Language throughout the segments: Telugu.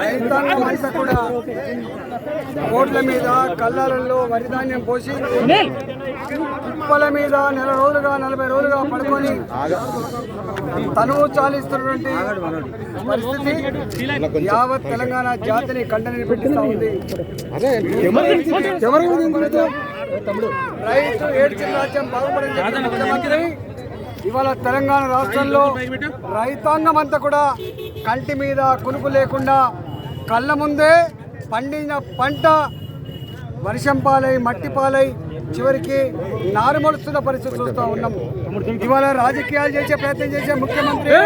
రైతాంగం కూడా రోడ్ల మీద కళ్ళాలలో వరిధాన్యం పోసి కుప్పల మీద నెల రోజులుగా నలభై రోజులుగా పడుకొని తనువు చాలిస్తున్నటువంటి పరిస్థితి యావత్ తెలంగాణ జాతిని కండని పెట్టిస్తా ఉంది. రైతు ఏడ్చిన రాజ్యం బాగుపడింది ముఖ్యమంత్రి ఇవాళ తెలంగాణ రాష్ట్రంలో రైతాంగం అంతా కూడా కంటి మీద కునుకు లేకుండా కళ్ళ ముందే పండిన పంట వర్షం పాలై మట్టి పాలై చివరికి నారుమలుస్తున్న పరిస్థితి చూస్తూ ఉన్నాం. ఇవాళ రాజకీయాలు చేసే ప్రయత్నం చేసే ముఖ్యమంత్రి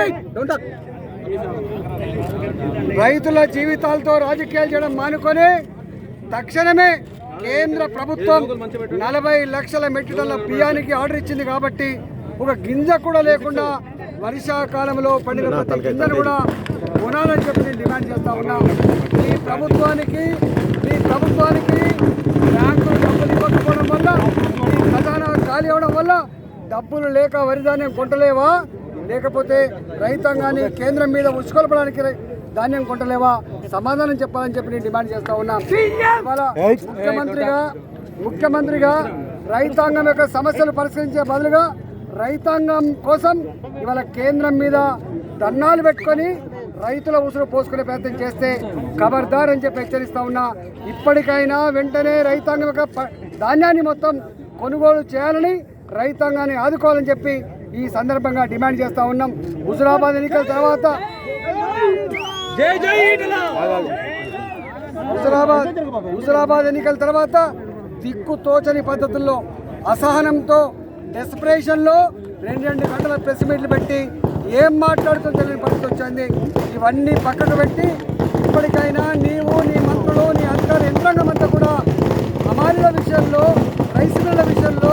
రైతుల జీవితాలతో రాజకీయాలు చేయడం మానుకొని తక్షణమే కేంద్ర ప్రభుత్వం నలభై లక్షల మెట్రిక్ టన్నుల బియ్యానికి ఆర్డర్ ఇచ్చింది కాబట్టి ఒక గింజ కూడా లేకుండా వర్షాకాలంలో పండిన ప్రతి గింజను కూడా కొనాలని చెప్పి నేను డిమాండ్ చేస్తా ఉన్నా. ఈ ప్రభుత్వానికి ఈ ప్రభుత్వానికి బ్యాంకులు డబ్బులు ఇవ్వకపోవడం వల్ల ఈ ఖజానా ఖాళీ అవడం వల్ల డబ్బులు లేక వరిధాన్యం కొంటలేవా? లేకపోతే రైతాంగాన్ని కేంద్రం మీద ఉచ్చుకొల్పడానికి ధాన్యం కొంటలేవా? సమాధానం చెప్పాలని చెప్పి నేను డిమాండ్ చేస్తా ఉన్నా. ఇవాళ ముఖ్యమంత్రిగా ముఖ్యమంత్రిగా రైతాంగం యొక్క సమస్యలు పరిష్కరించే బదులుగా రైతాంగం కోసం ఇవాళ కేంద్రం మీద ధర్నాలు పెట్టుకొని రైతుల ఉసురు పోసుకునే ప్రయత్నం చేస్తే ఖబర్దార్ అని చెప్పి హెచ్చరిస్తా ఉన్నా. ఇప్పటికైనా వెంటనే రైతాంగం యొక్క ధాన్యాన్ని మొత్తం కొనుగోలు చేయాలని రైతాంగాన్ని ఆదుకోవాలని చెప్పి ఈ సందర్భంగా డిమాండ్ చేస్తా ఉన్నాం. హుజురాబాద్ ఎన్నికల తర్వాత హుజురాబాద్ హుజురాబాద్ ఎన్నికల తర్వాత దిక్కు తోచని పద్ధతుల్లో అసహనంతో డెస్పరేషన్లో రెండు రెండు గంటల ప్రెస్ మీట్లు పెట్టి ఏం మాట్లాడుతుందో తెలియని పరిస్థితి వచ్చింది. ఇవన్నీ పక్కకు పెట్టి ఇప్పటికైనా నీవు నీ మంత్రులు నీ అధికార యంత్రాంగం అంతా కూడా హమాలీల విషయంలో రైస్ మిల్ల విషయంలో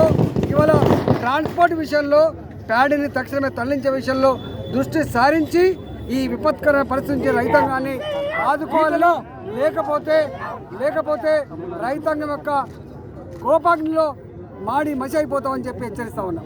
ఇవాళ ట్రాన్స్పోర్ట్ విషయంలో ప్యాడీని తక్షణమే తరలించే విషయంలో దృష్టి సారించి ఈ విపత్కర పరిస్థితి రైతాంగాన్ని ఆదుకోవాలలో లేకపోతే లేకపోతే రైతాంగం యొక్క కోపాగ్నిలో మాడి మసి అయిపోతామని చెప్పి హెచ్చరిస్తా ఉన్నాం